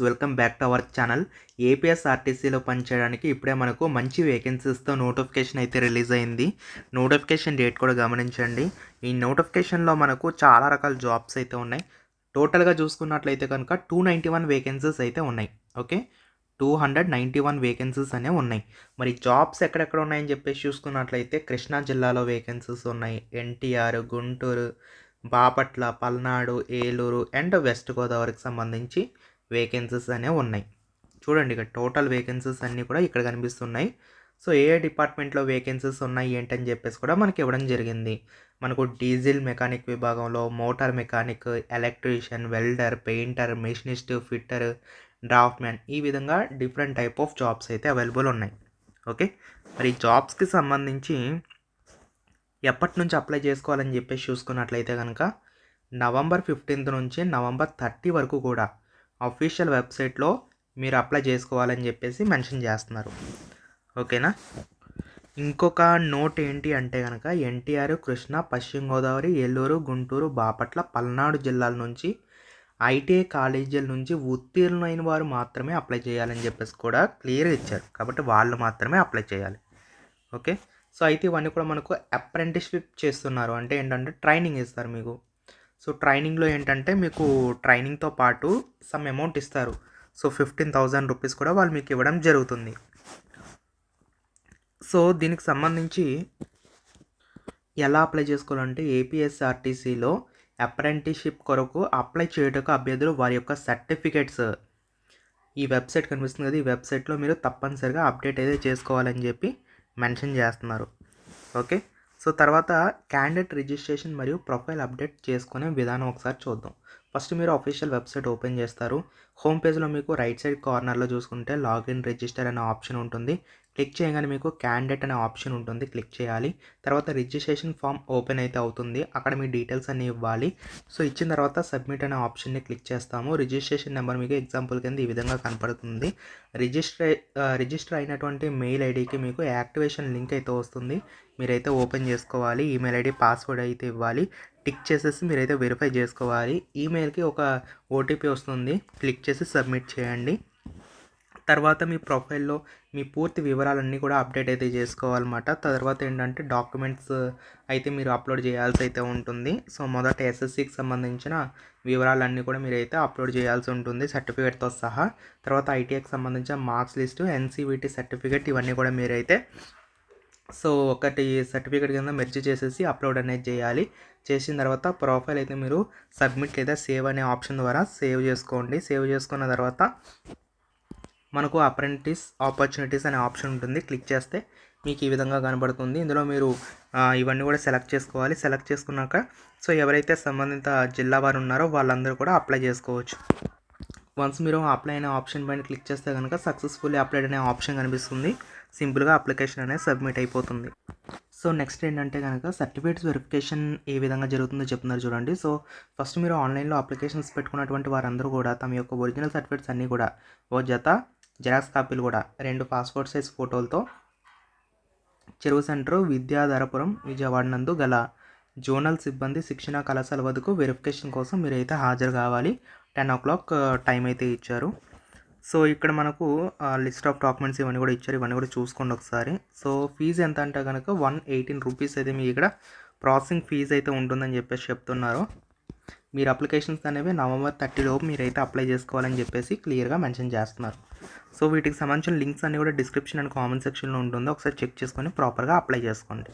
Welcome back to our channel. ఏపీఎస్ఆర్టీసీలో పనిచేయడానికి ఇప్పుడే మనకు మంచి వేకెన్సీస్తో నోటిఫికేషన్ అయితే రిలీజ్ అయింది. నోటిఫికేషన్ డేట్ కూడా గమనించండి. ఈ నోటిఫికేషన్లో మనకు చాలా రకాల జాబ్స్ అయితే ఉన్నాయి. టోటల్గా చూసుకున్నట్లయితే కనుక టూ నైంటీ వన్ వేకెన్సీస్ అయితే ఉన్నాయి. Okay? Two hundred ninety one vacancies అనేవి ఉన్నాయి. మరి జాబ్స్ ఎక్కడెక్కడ ఉన్నాయని చెప్పేసి చూసుకున్నట్లయితే కృష్ణా జిల్లాలో వేకెన్సీస్ ఉన్నాయి. ఎన్టీఆర్ గుంటూరు బాపట్ల పల్నాడు ఏలూరు అండ్ వెస్ట్ గోదావరికి సంబంధించి వేకెన్సీస్ అనేవి ఉన్నాయి. చూడండి ఇక్కడ టోటల్ వేకెన్సీస్ అన్నీ కూడా ఇక్కడ కనిపిస్తున్నాయి. సో ఏ ఏ డిపార్ట్మెంట్లో వేకెన్సీస్ ఉన్నాయి ఏంటని చెప్పేసి కూడా మనకి ఇవ్వడం జరిగింది. మనకు డీజిల్ మెకానిక్ విభాగంలో motor mechanic electrician welder painter machinist fitter draftsman ఈ విధంగా డిఫరెంట్ టైప్ ఆఫ్ జాబ్స్ అయితే అవైలబుల్ ఉన్నాయి. ఓకే? మరి జాబ్స్కి సంబంధించి ఎప్పటి నుంచి అప్లై చేసుకోవాలని చెప్పేసి చూసుకున్నట్లయితే కనుక నవంబర్ ఫిఫ్టీన్త్ నుంచి నవంబర్ థర్టీ వరకు కూడా అఫీషియల్ వెబ్సైట్లో మీరు అప్లై చేసుకోవాలని చెప్పేసి మెన్షన్ చేస్తున్నారు. ఓకేనా? ఇంకొక నోట్ ఏంటి అంటే కనుక ఎన్టీఆర్ కృష్ణ పశ్చిమ గోదావరి ఏలూరు గుంటూరు బాపట్ల పల్నాడు జిల్లాల నుంచి ఐటీఐ కాలేజీల నుంచి ఉత్తీర్ణమైన వారు మాత్రమే అప్లై చేయాలని చెప్పేసి కూడా క్లియర్ ఇచ్చారు. కాబట్టి వాళ్ళు మాత్రమే అప్లై చేయాలి. ఓకే? సో అయితే ఇవన్నీ కూడా మనకు అప్రెంటిస్షిప్ చేస్తున్నారు. అంటే ఏంటంటే ట్రైనింగ్ ఇస్తారు మీకు. సో ట్రైనింగ్లో ఏంటంటే మీకు ట్రైనింగ్తో పాటు సమ్ అమౌంట్ ఇస్తారు. సో ఫిఫ్టీన్ థౌజండ్ రూపీస్ కూడా వాళ్ళు మీకు ఇవ్వడం జరుగుతుంది. సో దీనికి సంబంధించి ఎలా అప్లై చేసుకోవాలంటే ఏపీఎస్ఆర్టీసీలో అప్రెంటిషిప్ కొరకు అప్లై చేయటకు అభ్యర్థులు వారి యొక్క సర్టిఫికేట్స్. ఈ వెబ్సైట్ కనిపిస్తుంది కదా ఈ వెబ్సైట్లో మీరు తప్పనిసరిగా అప్డేట్ అయితే చేసుకోవాలని చెప్పి మెన్షన్ చేస్తున్నారు. ఓకే? సో తర్వాత క్యాండిడేట్ రిజిస్ట్రేషన్ మరియు ప్రొఫైల్ అప్డేట్ చేసుకునే విధానం ఒకసారి చూద్దాం. ఫస్ట్ మీరు అఫీషియల్ వెబ్సైట్ ఓపెన్ చేస్తారు. హోమ్ పేజ్లో మీకు రైట్ సైడ్ కార్నర్లో చూసుకుంటే లాగిన్ రిజిస్టర్ అనే ఆప్షన్ ఉంటుంది. క్లిక్ చేయగానే మీకు క్యాండిడేట్ అనే ఆప్షన్ ఉంటుంది. క్లిక్ చేయాలి. తర్వాత రిజిస్ట్రేషన్ ఫామ్ ఓపెన్ అయితే అవుతుంది. అక్కడ మీ డీటెయిల్స్ అన్నీ ఇవ్వాలి. సో ఇచ్చిన తర్వాత సబ్మిట్ అనే ఆప్షన్ని క్లిక్ చేస్తాము. రిజిస్ట్రేషన్ నెంబర్ మీకు ఎగ్జాంపుల్ కింద ఈ విధంగా కనపడుతుంది. రిజిస్టర్ రిజిస్టర్ అయినటువంటి మెయిల్ ఐడికి మీకు యాక్టివేషన్ లింక్ అయితే వస్తుంది. మీరైతే ఓపెన్ చేసుకోవాలి. ఈమెయిల్ ఐడి పాస్వర్డ్ అయితే ఇవ్వాలి. టిక్ చేసేసి మీరైతే వెరిఫై చేసుకోవాలి. ఈమెయిల్కి ఒక ఓటీపీ వస్తుంది. క్లిక్ చేసి సబ్మిట్ చేయండి. తర్వాత మీ ప్రొఫైల్లో మీ పూర్తి వివరాలన్నీ కూడా అప్డేట్ అయితే చేసుకోవాలన్నమాట. తర్వాత ఏంటంటే డాక్యుమెంట్స్ అయితే మీరు అప్లోడ్ చేయాల్సి అయితే ఉంటుంది. సో మొదట ఎస్ఎస్సికి సంబంధించిన వివరాలన్నీ కూడా మీరైతే అప్లోడ్ చేయాల్సి ఉంటుంది సర్టిఫికేట్తో సహా. తర్వాత ఐటీఐకి సంబంధించిన మార్క్స్ లిస్టు ఎన్సీవీటీ సర్టిఫికేట్ ఇవన్నీ కూడా మీరైతే సో ఒకటి సర్టిఫికేట్ కింద మెర్జ్ చేసేసి అప్లోడ్ అనేది చేయాలి. చేసిన తర్వాత ప్రొఫైల్ అయితే మీరు సబ్మిట్ లేదా సేవ్ అనే ఆప్షన్ ద్వారా సేవ్ చేసుకోండి. సేవ్ చేసుకున్న తర్వాత మనకు అప్రెంటిస్ ఆపర్చునిటీస్ అనే ఆప్షన్ ఉంటుంది. క్లిక్ చేస్తే మీకు ఈ విధంగా కనబడుతుంది. ఇందులో మీరు ఇవన్నీ కూడా సెలెక్ట్ చేసుకోవాలి. సెలెక్ట్ చేసుకున్నాక సో ఎవరైతే సంబంధిత జిల్లా వారు ఉన్నారో వాళ్ళందరూ కూడా అప్లై చేసుకోవచ్చు. వన్స్ మీరు అప్లై అనే ఆప్షన్ పైన క్లిక్ చేస్తే కనుక సక్సెస్ఫుల్లీ అప్లైడ్ అనే ఆప్షన్ కనిపిస్తుంది. సింపుల్గా అప్లికేషన్ అనేది సబ్మిట్ అయిపోతుంది. సో నెక్స్ట్ ఏంటంటే కనుక సర్టిఫికేట్స్ వెరిఫికేషన్ ఏ విధంగా జరుగుతుందో చెప్తున్నారు చూడండి. సో ఫస్ట్ మీరు ఆన్లైన్లో అప్లికేషన్స్ పెట్టుకున్నటువంటి వారందరూ కూడా తమ యొక్క ఒరిజినల్ సర్టిఫికేట్స్ అన్నీ కూడా ఓ జత జెరాక్స్ కాపీలు కూడా రెండు పాస్పోర్ట్ సైజ్ ఫోటోలతో చెరువు సెంటర్ విద్యాధరపురం విజయవాడ నందు గల జోనల్ సిబ్బంది శిక్షణ కళాశాల వద్దకు వెరిఫికేషన్ కోసం మీరైతే హాజరు కావాలి. టెన్ ఓ క్లాక్ టైం అయితే ఇచ్చారు. సో ఇక్కడ మనకు లిస్ట్ ఆఫ్ డాక్యుమెంట్స్ ఇవన్నీ కూడా ఇచ్చారు. ఇవన్నీ కూడా చూసుకోండి ఒకసారి. సో ఫీజు ఎంత అంటే కనుక వన్ ఎయిటీన్ రూపీస్ అయితే మీ ఇక్కడ ప్రాసెసింగ్ ఫీజు అయితే ఉంటుందని చెప్పేసి చెప్తున్నారు. మీరు అప్లికేషన్స్ అనేవి నవంబర్ థర్టీ లోపు మీరైతే అప్లై చేసుకోవాలని చెప్పేసి క్లియర్గా మెన్షన్ చేస్తున్నారు. సో వీటికి సంబంధించిన లింక్స్ అన్నీ కూడా డిస్క్రిప్షన్ అండ్ కామెంట్ సెక్షన్లో ఉంటుందో. ఒకసారి చెక్ చేసుకొని ప్రాపర్గా అప్లై చేసుకోండి.